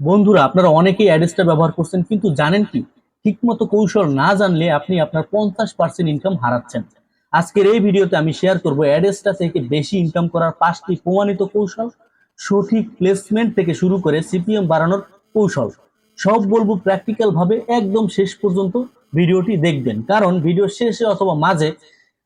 বন্ধুরা, আপনারা অনেকেই অ্যাডেস্টার ব্যবহার করছেন, কিন্তু জানেন কি? ঠিকমতো কৌশল না জানলে আপনি আপনার পঞ্চাশ পার্সেন্ট ইনকাম হারাচ্ছেন। আজকের এই ভিডিওতে আমি শেয়ার করব অ্যাডেস্টা থেকে বেশি ইনকাম করার পাঁচটি প্রমাণিত কৌশল, সঠিক প্লেসমেন্ট থেকে শুরু করে সিপিএম বাড়ানোর কৌশল। সব বলব প্র্যাকটিক্যাল ভাবে, একদম শেষ পর্যন্ত ভিডিওটি দেখবেন। কারণ ভিডিও শেষে অথবা মাঝে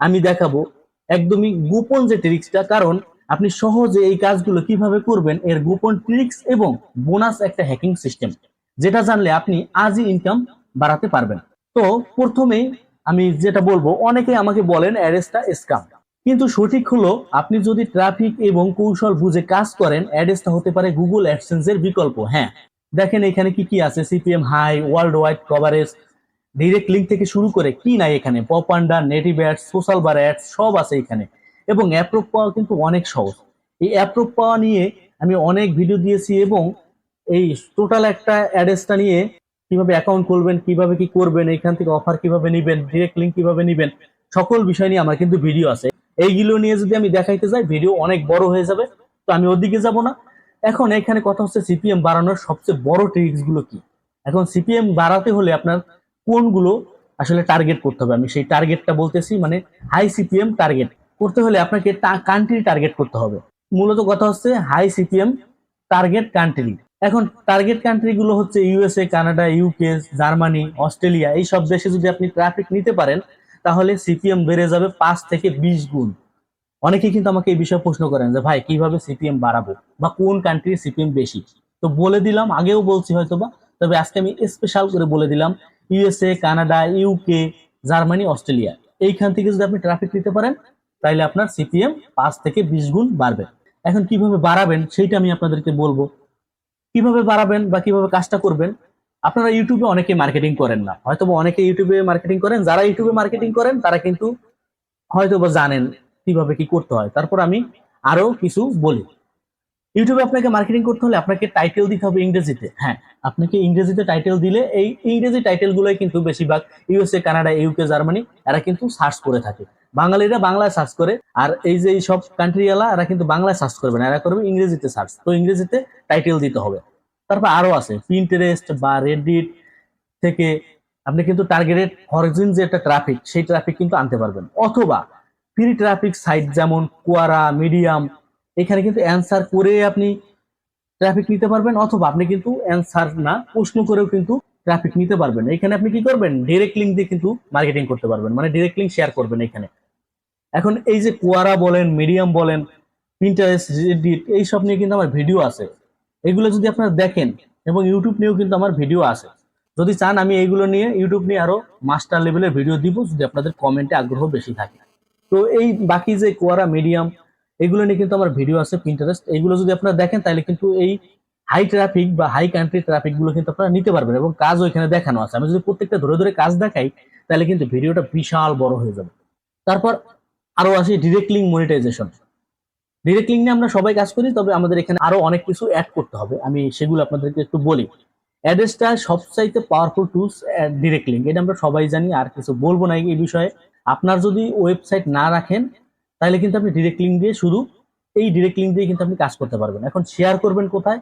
আমি দেখাবো একদমই গোপন যে ট্রিক্সটা কারণ আপনি সহজে এই কাজগুলো কীভাবে করবেন এর গোপন ট্রিক্স এবং বোনাস একটা হ্যাকিং সিস্টেম যেটা জানলে আপনি আজই ইনকাম বাড়াতে পারবেন। তো প্রথমে আমি যেটা বলব, অনেকে আমাকে বলেন অ্যাডেসটা স্কাম কিন্তু সঠিক হলো, আপনি যদি ট্রাফিক এবং কৌশল বুঝে কাজ করেন অ্যাডেসটা হতে পারে গুগল অ্যাডসেন্সের বিকল্প। হ্যাঁ দেখেন এখানে কি কি আছে? CPM high world wide coverage direct link থেকে শুরু করে কি নাই এখানে? Popunder native ads social bar ads সব আছে এখানে। এবং অ্যাপ্রুভ পাওয়া কিন্তু অনেক সহজ। এই অ্যাপ্রুভ পাওয়া নিয়ে আমি অনেক ভিডিও দিয়েছি এবং এই টোটাল একটা অ্যাড্রেসটা নিয়ে কীভাবে অ্যাকাউন্ট খুলবেন, কীভাবে কি করবেন, এখান থেকে অফার কীভাবে নেবেন ডিরেক্ট লিঙ্ক কীভাবে নেবেন, সকল বিষয় নিয়ে আমার কিন্তু ভিডিও আছে। এইগুলো নিয়ে যদি আমি দেখাইতে যাই ভিডিও অনেক বড় হয়ে যাবে, তো আমি ওদিকে যাব না। এখন এখানে কথা হচ্ছে সিপিএম বাড়ানোর সবচেয়ে বড় ট্রিক্সগুলো কি? এখন সিপিএম বাড়াতে হলে আপনার কোনগুলো আসলে টার্গেট করতে হবে? আমি সেই টার্গেটটা বলতেছি মানে হাই সিপিএম টার্গেট করতে হলে আপনাকে কান্ট্রি টার্গেট করতে হবে। মূলত কথা হচ্ছে হাই সিপিএম টার্গেট কান্ট্রি এখন টার্গেট কান্ট্রি গুলো হচ্ছে USA Canada UK Germany Australia এই সব দেশে যদি আপনি ট্রাফিক নিতে পারেন, তাহলে সিপিএম বেড়ে যাবে পাঁচ থেকে বিশ গুণ। অনেকেই কিন্তু আমাকে এই বিষয়ে প্রশ্ন করেন যে, ভাই, কীভাবে সিপিএম বাড়াবো? বা কোন কান্ট্রির সিপিএম বেশি? তো বলে দিলাম, আগেও বলছি হয়তো বা তবে আজকে আমি স্পেশাল করে বলে দিলাম USA Canada UK Germany Australia এইখান থেকে যদি আপনি ট্রাফিক নিতে পারেন তাহলে আপনার সিপিএম পাঁচ থেকে বিশ গুণ বাড়বে। এখন কীভাবে বাড়াবেন সেইটা আমি আপনাদেরকে বলব। কীভাবে বাড়াবেন বা কীভাবে কাজটা করবেন, আপনারা ইউটিউবে অনেকে মার্কেটিং করেন না। হয়তো অনেকে ইউটিউবে মার্কেটিং করেন, যারা ইউটিউবে মার্কেটিং করেন, তারা কিন্তু হয়তো বা জানেন কীভাবে কি করতে হয়। তারপর আমি আরও কিছু বলি। ইউটিউবে আপনাকে মার্কেটিং করতে হলে আপনাকে টাইটেল দিতে হবে ইংরেজিতে। হ্যাঁ আপনাকে ইংরেজিতে টাইটেল দিলে এই ইংরেজি টাইটেল গুলোই কিন্তু বেশিরভাগ ইউএসএ কানাডা ইউকে জার্মানি এরা কিন্তু সার্চ করে থাকে। বাঙালিরা বাংলায় সার্চ করে, আর এই যে সব কান্ট্রিওয়ালা এরা কিন্তু বাংলায় সার্চ করবে না, এরা করবে ইংরেজিতে সার্চ তো ইংরেজিতে টাইটেল দিতে হবে। তারপর আরও আছে পিন্টারেস্ট বা রেডিট থেকে আপনি কিন্তু টার্গেটেড অরিজিন যে একটা ট্রাফিক সেই ট্রাফিক কিন্তু আনতে পারবেন। অথবা ফ্রি ট্রাফিক সাইট যেমন কোয়ারা মিডিয়াম এখানে কিন্তু অ্যান্সার করে আপনি ট্রাফিক নিতে পারবেন অথবা আপনি কিন্তু অ্যান্সার না, প্রশ্ন করেও কিন্তু ট্রাফিক নিতে পারবেন। এখানে আপনি কি করবেন? ডিরেক্ট লিঙ্ক দিয়ে কিন্তু মার্কেটিং করতে পারবেন মানে ডিরেক্ট লিঙ্ক শেয়ার করবেন এখানে। এখন এই যে কোয়ারা বলেন মিডিয়াম বলেন পিন্টারেস্ট এইসব নিয়ে কিন্তু আমার ভিডিও আছে। এগুলো যদি আপনারা দেখেন এবং ইউটিউব নিয়েও কিন্তু আমার ভিডিও আছে। যদি চান আমি এইগুলো নিয়ে ইউটিউব নিয়ে আরও মাস্টার লেভেলের ভিডিও দিব, যদি আপনাদের কমেন্টে আগ্রহ বেশি থাকে। তো এই বাকি যে কোয়ারা মিডিয়াম এগুলো নিয়ে কিন্তু আমার ভিডিও আছে পিন্টারেস্ট এগুলো যদি আপনারা দেখেন, তাহলে কিন্তু এই হাই ট্রাফিক বা হাই কান্ট্রি ট্রাফিকগুলো কিন্তু আপনারা নিতে পারবেন এবং কাজ ওইখানে দেখানো আছে। আমি যদি প্রত্যেকটা ধরে ধরে কাজ দেখাই, তাহলে কিন্তু ভিডিওটা বিশাল বড় হয়ে যাবে। তারপর আরও আসি direct link monetization direct link নিয়ে আমরা সবাই কাজ করি, তবে আমাদের এখানে আরও অনেক কিছু অ্যাড করতে হবে। আমি সেগুলো আপনাদেরকে একটু বলি। অ্যাড্রেসটা সবচাইতে পাওয়ারফুল টুলস ডিরেক্ট লিঙ্ক এটা আমরা সবাই জানি, আর কিছু বলব না এই বিষয়ে। আপনার যদি ওয়েবসাইট না রাখেন তাহলে কিন্তু আপনি ডিরেক্ট লিঙ্ক দিয়ে শুধু এই ডিরেক্ট লিঙ্ক দিয়ে কিন্তু আপনি কাজ করতে পারবেন। এখন শেয়ার করবেন কোথায়?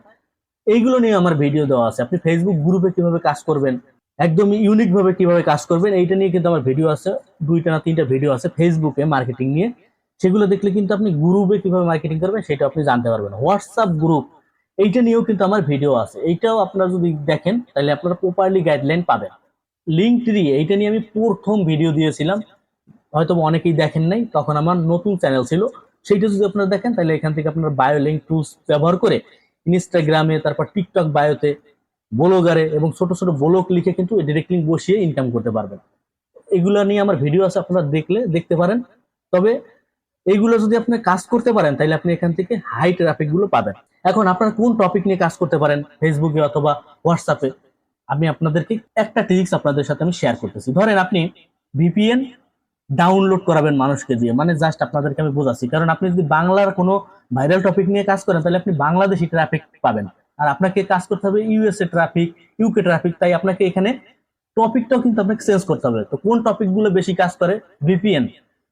এইগুলো নিয়ে আমার ভিডিও দেওয়া আছে। আপনি ফেসবুক গ্রুপে কীভাবে কাজ করবেন, একদম ইউনিক ভাবে কীভাবে কাজ করবেন, এইটা নিয়ে কিন্তু আমার ভিডিও আছে। দুইটা না তিনটা ভিডিও আছে ফেসবুকে মার্কেটিং নিয়ে। সেগুলো দেখলে কিন্তু আপনি গ্রুপে কীভাবে মার্কেটিং করবেন সেটা আপনি জানতে পারবেন। হোয়াটসঅ্যাপ গ্রুপ এইটা নিয়েও কিন্তু আমার ভিডিও আছে। এইটাও আপনারা যদি দেখেন, তাহলে আপনারা প্রপারলি গাইডলাইন পাবেন। লিঙ্ক ট্রি এইটা নিয়ে আমি প্রথম ভিডিও দিয়েছিলাম। হয়তো অনেকেই দেখেন নাই, তখন আমার নতুন চ্যানেল ছিল। সেইটা যদি আপনারা দেখেন, তাহলে এখান থেকে আপনার বায়ো লিঙ্ক টুলস ব্যবহার করে ইনস্টাগ্রামে তারপর টিকটক বায়োতে ব্লগারে এবং ছোট ছোট ব্লগ লিখে কিন্তু ডিরেক্ট লিঙ্ক বসিয়ে ইনকাম করতে পারবেন। এগুলো নিয়ে আমার ভিডিও আছে, আপনারা দেখলে, দেখতে পারেন। তবে এইগুলো যদি আপনি কাজ করতে পারেন, তাহলে আপনি এখান থেকে হাই ট্রাফিকগুলো পাবেন। এখন আপনারা কোন টপিক নিয়ে কাজ করতে পারেন ফেসবুকে অথবা হোয়াটসঅ্যাপে আমি আপনাদেরকে একটা ট্রিক্স আপনাদের সাথে আমি শেয়ার করতেছি। ধরেন আপনি ভিপিএন ডাউনলোড করাবেন মানুষকে দিয়ে। মানে জাস্ট আপনাদেরকে আমি বোঝাচ্ছি। কারণ আপনি যদি বাংলার কোনো ভাইরাল টপিক নিয়ে কাজ করেন, তাহলে আপনি বাংলাদেশি ট্রাফিক পাবেন। আর আপনাকে কাজ করতে হবে ইউএসএ ট্রাফিক ইউকে ট্রাফিক তাই আপনাকে এখানে টপিকটাও কিন্তু আপনাকে চেঞ্জ করতে হবে। তো কোন টপিকগুলো বেশি কাজ করে? ভিপিএন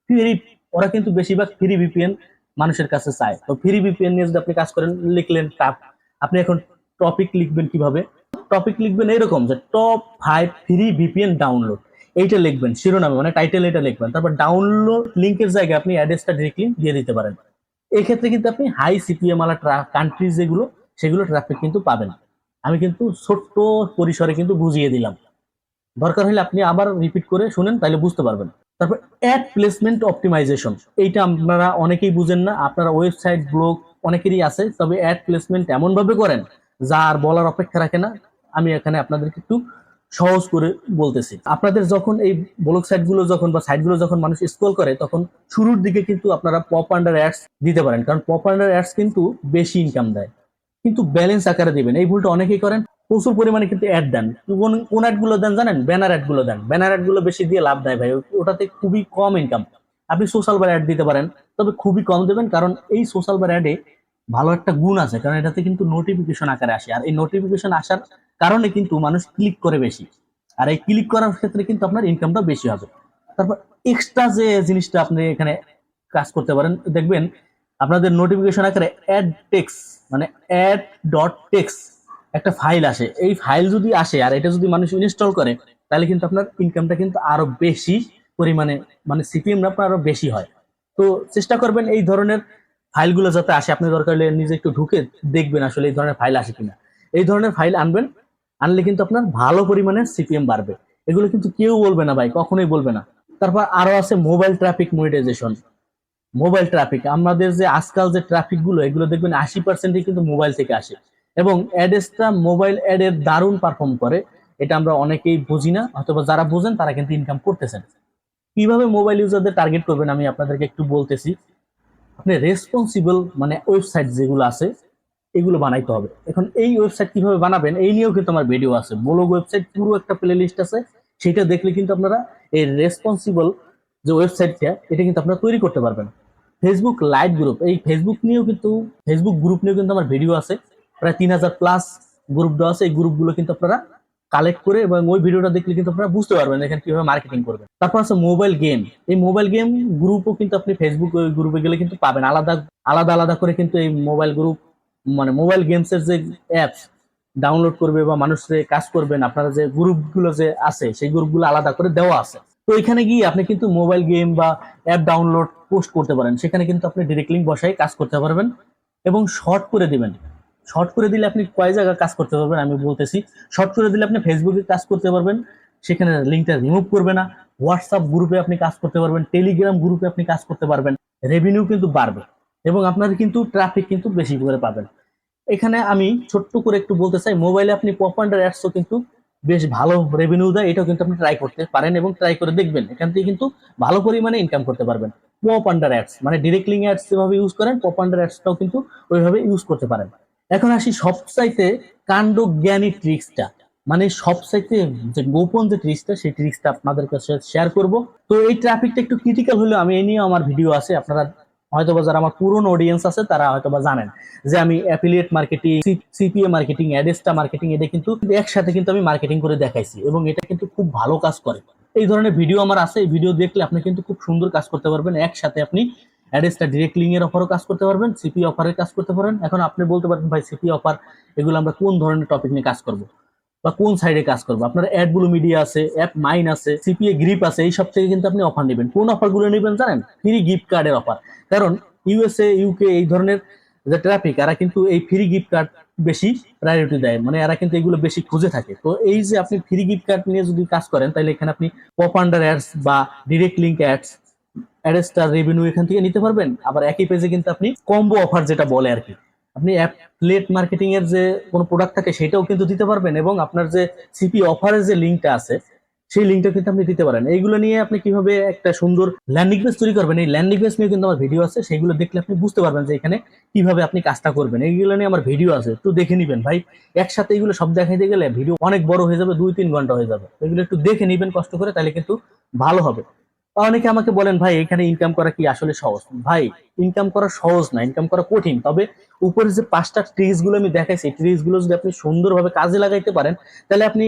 ফ্রি, ওরা কিন্তু বেশিরভাগ ফ্রি ভিপিএন মানুষের কাছে চায়। তো ফ্রি ভিপিএন নিয়ে যদি আপনি কাজ করেন, লিখলেন টাপ আপনি এখন টপিক লিখবেন কীভাবে? টপিক লিখবেন এরকম যে top five free VPN download এইটা লিখবেন, শিরোনামে মানে টাইটেল এটা লিখবেন। তারপর ডাউনলোড লিঙ্কের জায়গায় আপনি অ্যাড্রেসটা ডিরেক্টলি দিয়ে দিতে পারেন। এই ক্ষেত্রে কিন্তু আপনি হাই সিপিএম আলা কান্ট্রি যেগুলো, সেগুলো ট্রাফিক কিন্তু পাবেন। আমি কিন্তু ছোট্ট পরিসরে কিন্তু বুঝিয়ে দিলাম। দরকার হলে আপনি আবার রিপিট করে শুনেন তাহলে বুঝতে পারবেন। তারপর অ্যাড প্লেসমেন্ট অপটিমাইজেশন এইটা আপনারা অনেকেই বুঝেন না, আপনারা ওয়েবসাইট ব্লগ অনেকেরই আছে, তবে অ্যাড প্লেসমেন্ট এমন ভাবে করেন যা আর বলার অপেক্ষা রাখে না। আমি এখানে আপনাদেরকে একটু সহজ করে বলতেছি। আপনাদের যখন এই ব্লগ সাইটগুলো যখন বা সাইটগুলো যখন মানুষ স্ক্রল করে, তখন শুরুর দিকে কিন্তু আপনারা পপ আন্ডার অ্যাডস দিতে পারেন। কারণ পপ আন্ডার অ্যাডস কিন্তু বেশি ইনকাম দেয়। কিন্তু ব্যালেন্স আকারে দিবেন। এই ভুলটা অনেকেই করেন। প্রচুর পরিমাণে কিন্তু অ্যাড দেন। কোন কোন অ্যাডগুলো দেন জানেন? ব্যানার অ্যাডগুলো দেন। ব্যানার অ্যাডগুলো বেশি দিয়ে লাভ দেয় ভাই। ওটাতে খুবই কম ইনকাম আপনি সোশ্যাল বার অ্যাড দিতে পারেন। তবে খুবই কম দেবেন। কারণ এই সোশ্যাল বার অ্যাডে ভালো একটা গুণ আছে। কারণ এটাতে কিন্তু নোটিফিকেশন আকারে আসে। আর এই নোটিফিকেশন আসার কারণে কিন্তু মানুষ ক্লিক করে বেশি। আর এই ক্লিক করার ক্ষেত্রে কিন্তু আপনার ইনকামটা বেশি হবে। তারপর এক্সট্রা যে জিনিসটা আপনি এখানে কাজ করতে পারেন, দেখবেন আপনাদের নোটিফিকেশন আকারে অ্যাড টেক্স মানে অ্যাড ডট টেক্স একটা ফাইল আসে। এই ফাইল যদি আসে আর এটা যদি মানুষ ইনস্টল করে, তাহলে কিন্তু আপনার ইনকামটা কিন্তু আরও বেশি পরিমাণে মানে সিপিএম আপনার আরও বেশি হয়। তো চেষ্টা করবেন এই ধরনের ফাইলগুলো যাতে আসে। আপনি দরকার হলে নিজে একটু ঢুকে দেখবেন আসলে এই ধরনের ফাইল আসে কিনা। এই ধরনের ফাইল আনবেন আনলে কিন্তু আপনার ভালো পরিমাণে সিপিএম বাড়বে। এগুলো কিন্তু কেউ বলবে না ভাই, কখনোই বলবে না। তারপর আরও আছে mobile traffic monetization mobile traffic আমাদের যে আজকাল যে ট্রাফিকগুলো, এগুলো দেখবেন আশি পার্সেন্টই কিন্তু মোবাইল থেকে আসে। এবং অ্যাডেসটা মোবাইল অ্যাডের দারুণ পারফর্ম করে। এটা আমরা অনেকেই বুঝি না, অথবা যারা বুঝেন তারা কিন্তু ইনকাম করতেছেন। কীভাবে মোবাইল ইউজারদের টার্গেট করবেন আমি আপনাদেরকে একটু বলতেছি। আপনি রেসপন্সিবল মানে ওয়েবসাইট যেগুলো আছে এগুলো বানাইতে হবে। এখন এই ওয়েবসাইট কীভাবে বানাবেন, এই নিয়েও কিন্তু আমার ভিডিও আছে। ব্লগ ওয়েবসাইট পুরো একটা প্লে লিস্ট আছে, সেটা দেখলে কিন্তু আপনারা এই রেসপন্সিবল যে ওয়েবসাইটটা এটা কিন্তু আপনারা তৈরি করতে পারবেন। ফেসবুক লাইভ গ্রুপ এই ফেসবুক নিয়েও কিন্তু ফেসবুক গ্রুপ নিয়েও কিন্তু আমার ভিডিও আছে। প্রায় তিন হাজার প্লাস গ্রুপ দেওয়া আছে। এই গ্রুপগুলো কিন্তু আপনারা কালেক্ট করে এবং ওই ভিডিওটা দেখলে কিন্তু আপনারা বুঝতে পারবেন এখানে কীভাবে মার্কেটিং করবেন। তারপর আছে মোবাইল গেম এই মোবাইল গেম গ্রুপও কিন্তু আপনি ফেসবুক গ্রুপে গেলে কিন্তু পাবেন। আলাদা আলাদা আলাদা করে কিন্তু এই মোবাইল গ্রুপ মানে মোবাইল গেমস এর যে অ্যাপস ডাউনলোড করবে বা মানুষে কাজ করবেন আপনারা যে গ্রুপগুলো যে আছে, সেই গ্রুপগুলো আলাদা করে দেওয়া আছে। তো এখানে গিয়ে আপনি কিন্তু মোবাইল গেম বা অ্যাপ ডাউনলোড পোস্ট করতে পারেন। সেখানে কিন্তু আপনি ডিরেক্ট লিঙ্ক বসাই কাজ করতে পারবেন এবং শর্ট করে দিবেন। শর্ট করে দিলে আপনি কয় জায়গায় কাজ করতে পারবেন আমি বলতেছি। শর্ট করে দিলে আপনি ফেসবুকে কাজ করতে পারবেন, সেখানে লিঙ্কটা রিমুভ করবে না। হোয়াটসঅ্যাপ গ্রুপে আপনি কাজ করতে পারবেন টেলিগ্রাম গ্রুপে আপনি কাজ করতে পারবেন। রেভিনিউ কিন্তু বাড়বে। এবং আপনার কিন্তু ট্রাফিক কিন্তু বেশি করে পাবেন। এখানে আমি ছোট্ট করে একটু বলতে চাই মোবাইলে আপনি পপ আন্ডার অ্যাডসও কিন্তু বেশ ভালো রেভিনিউ দেয়, এটাও কিন্তু আপনি ট্রাই করতে পারেন এবং ট্রাই করে দেখবেন। এখান থেকে কিন্তু ভালো পরিমাণে ইনকাম করতে পারবেন। পপ আন্ডার অ্যাডস মানে ডিরেক্ট লিঙ্ক অ্যাডস যেভাবে ইউজ করেন পপ আন্ডার অ্যাডসটাও কিন্তু ওইভাবে ইউজ করতে পারেন। এখন আসি সবচাইতে কাণ্ড জ্ঞানী ট্রিক্সটা মানে সবচাইতে যে গোপন যে ট্রিক্সটা সেই ট্রিক্সটা আপনাদের কাছে শেয়ার করব। তো এই ট্রাফিকটা একটু ক্রিটিক্যাল হলেও আমি এই নিয়ে আমার ভিডিও আছে, আপনারা হয়তোবা যারা আমার পুরনো অডিয়েন্স আছে, তারা হয়তোবা জানেন যে আমি affiliate marketing CPA marketing Adsterra marketing এটা কিন্তু একসাথে কিন্তু আমি মার্কেটিং করে দেখাইছি এবং এটা কিন্তু খুব ভালো কাজ করে। এই ধরনের ভিডিও আমার আছে, এই ভিডিও দেখলে আপনি কিন্তু খুব সুন্দর কাজ করতে পারবেন। একসাথে আপনি অ্যাডেসটা ডিরেক্ট লিঙ্ক এর অফারও কাজ করতে পারবেন সিপি অফারের কাজ করতে পারেন। এখন আপনি বলতে পারবেন ভাই সিপি অফার এগুলো আমরা কোন ধরনের টপিক নিয়ে কাজ করব? বা কোন সাইডে কাজ করব? আপনার অ্যাডগুলো মিডিয়া আছে অ্যাপ মাইন আছে সিপিএ গ্রিপ আছে এই সব থেকে কিন্তু আপনি অফার নেবেন। কোন অফারগুলো নেবেন জানেন? ফ্রি গিফট কার্ডের অফার কারণ ইউএসএ ইউকে এই ধরনের যে ট্রাফিক এরা কিন্তু এই ফ্রি গিফট কার্ড বেশি প্রায়োরিটি দেয়। মানে এরা কিন্তু এগুলো বেশি খুঁজে থাকে। তো এই যে আপনি ফ্রি গিফট কার্ড নিয়ে যদি কাজ করেন তাহলে এখানে আপনি পপ আন্ডার অ্যাডস বা ডিরেক্ট লিঙ্ক অ্যাডস অ্যাডেস্টার রেভিনিউ এখান থেকে নিতে পারবেন। আবার একই পেজে কিন্তু আপনি কম্বো অফার যেটা বলে আর কি আপনি অ্যাপলেট মার্কেটিং এর যে কোনো প্রোডাক্ট থাকে সেটাও কিন্তু দিতে পারবেন এবং আপনার যে সিপি অফারের যে লিঙ্কটা আছে, সেই লিঙ্কটা কিন্তু আপনি দিতে পারেন। এইগুলো নিয়ে আপনি কীভাবে একটা সুন্দর ল্যান্ডিং পেজ তৈরি করবেন, এই ল্যান্ডিং পেজ নিয়ে কিন্তু আমার ভিডিও আছে, সেগুলো দেখলে আপনি বুঝতে পারবেন যে এখানে কীভাবে আপনি কাজটা করবেন। এইগুলো নিয়ে আমার ভিডিও আছে, একটু দেখে নিবেন। ভাই, একসাথে এগুলো সব দেখাইতে গেলে ভিডিও অনেক বড় হয়ে যাবে দুই তিন ঘণ্টা হয়ে যাবে। এগুলো একটু দেখে নিবেন কষ্ট করে, তাহলে কিন্তু ভালো হবে। অনেকে আমাকে বলেন, ভাই, এখানে ইনকাম করা কি আসলে সহজ? ভাই ইনকাম করা সহজ না ইনকাম করা কঠিন। তবে উপরে যে পাঁচটা ট্রিক্সগুলো আমি দেখাইছি ট্রিক্সগুলো যদি আপনি সুন্দরভাবে কাজে লাগাইতে পারেন, তাহলে আপনি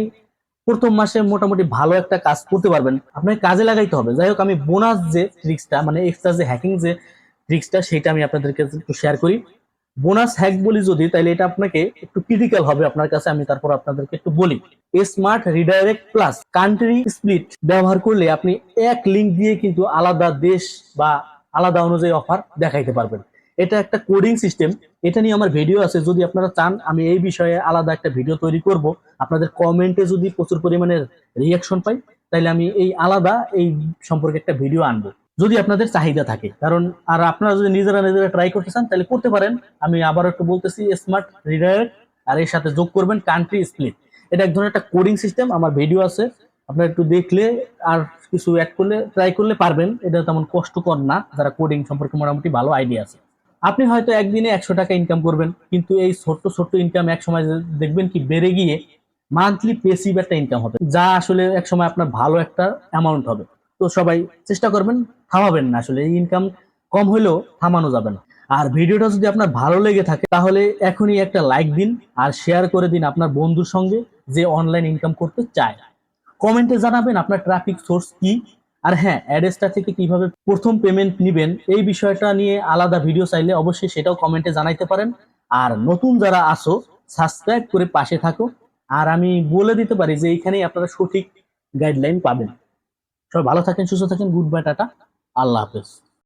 প্রথম মাসে মোটামুটি ভালো একটা কাজ করতে পারবেন। আপনাকে কাজে লাগাইতে হবে। যাই হোক, আমি বোনাস যে ট্রিক্সটা মানে এক্সট্রা যে হ্যাকিং যে ট্রিক্সটা সেটা আমি আপনাদেরকে একটু শেয়ার করি। বোনাস হ্যাক বলি যদি তাহলে এটা আপনাকে একটু ক্রিটিক্যাল হবে আপনার কাছে, আমি তারপর আপনাদেরকে একটু বলি। Smart redirect plus country split ব্যবহার করলে আপনি এক লিঙ্ক দিয়ে কিন্তু আলাদা দেশ বা আলাদা অনুযায়ী অফার দেখাইতে পারবেন। এটা একটা কোডিং সিস্টেম এটা নিয়ে আমার ভিডিও আছে, যদি আপনারা চান, আমি এই বিষয়ে আলাদা একটা ভিডিও তৈরি করব। আপনাদের কমেন্টে যদি প্রচুর পরিমাণের রিয়াকশন পাই তাহলে আমি এই আলাদা এই সম্পর্কে একটা ভিডিও আনব। যদি আপনাদের চাহিদা থাকে। কারণ, আর আপনারা যদি নিজেরা নিজেরা ট্রাই করতে চান, তাহলে করতে পারেন। আমি আবার একটু বলতেছি স্মার্ট রিডাইরেক্ট আর এর সাথে যোগ করবেন কান্ট্রি স্প্লিট এটা এক ধরনের একটা কোডিং সিস্টেম আমার ভিডিও আছে। আপনারা একটু দেখলে আর কিছু অ্যাড করলে ট্রাই করলে পারবেন। এটা তেমন কষ্টকর না, যারা কোডিং সম্পর্কে মোটামুটি ভালো আইডিয়া আছে। আপনি হয়তো একদিনে একশো টাকা ইনকাম করবেন, কিন্তু এই ছোট্ট ছোট্ট ইনকাম এক সময় দেখবেন কি বেড়ে গিয়ে মান্থলি পেসিভ একটা ইনকাম হবে। যা আসলে এক সময় আপনার ভালো একটা অ্যামাউন্ট হবে। তো সবাই চেষ্টা করবেন থামাবেন না। আসলে ইনকাম কম হলেও থামানো যাবে না। আর ভিডিওটা যদি আপনার ভালো লেগে থাকে, তাহলে এখনই একটা লাইক দিন আর শেয়ার করে দিন আপনার বন্ধুর সঙ্গে যে অনলাইন ইনকাম করতে চায়। কমেন্টে জানাবেন আপনার ট্রাফিক সোর্স কি আর হ্যাঁ অ্যাড্রেসটা থেকে কীভাবে প্রথম পেমেন্ট নেবেন এই বিষয়টা নিয়ে আলাদা ভিডিও চাইলে অবশ্যই সেটাও কমেন্টে জানাইতে পারেন। আর নতুন যারা আসো সাবস্ক্রাইব করে পাশে থাকো। আর আমি বলে দিতে পারি যে এইখানেই আপনারা সঠিক গাইডলাইন পাবেন। সবাই ভালো থাকেন, সুস্থ থাকেন গুড বাই টাটা। আল্লাহ হাফেজ।